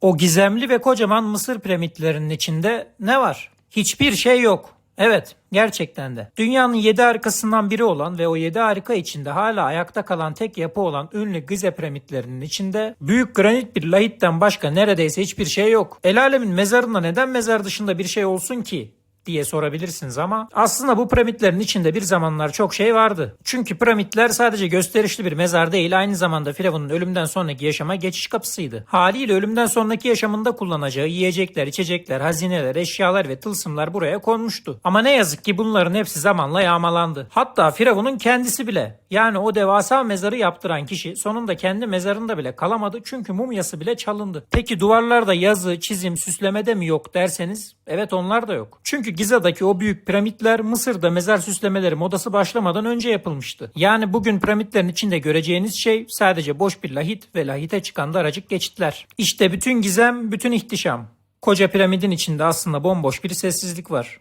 O gizemli ve kocaman Mısır piramitlerinin içinde ne var? Hiçbir şey yok. Evet, gerçekten de. Dünyanın yedi harikasından biri olan ve o yedi harika içinde hala ayakta kalan tek yapı olan ünlü Gize piramitlerinin içinde büyük granit bir lahitten başka neredeyse hiçbir şey yok. El alemin mezarında neden mezar dışında bir şey olsun ki? Diye sorabilirsiniz ama aslında bu piramitlerin içinde bir zamanlar çok şey vardı. Çünkü piramitler sadece gösterişli bir mezar değil aynı zamanda Firavun'un ölümden sonraki yaşama geçiş kapısıydı. Haliyle ölümden sonraki yaşamında kullanacağı yiyecekler, içecekler, hazineler, eşyalar ve tılsımlar buraya konmuştu. Ama ne yazık ki bunların hepsi zamanla yağmalandı. Hatta Firavun'un kendisi bile yani o devasa mezarı yaptıran kişi sonunda kendi mezarında bile kalamadı çünkü mumyası bile çalındı. Peki duvarlarda yazı, çizim, süslemede mi yok derseniz evet onlar da yok. Çünkü Giza'daki o büyük piramitler Mısır'da mezar süslemeleri modası başlamadan önce yapılmıştı. Yani bugün piramitlerin içinde göreceğiniz şey sadece boş bir lahit ve lahite çıkan daracık geçitler. İşte bütün gizem, bütün ihtişam. Koca piramidin içinde aslında bomboş bir sessizlik var.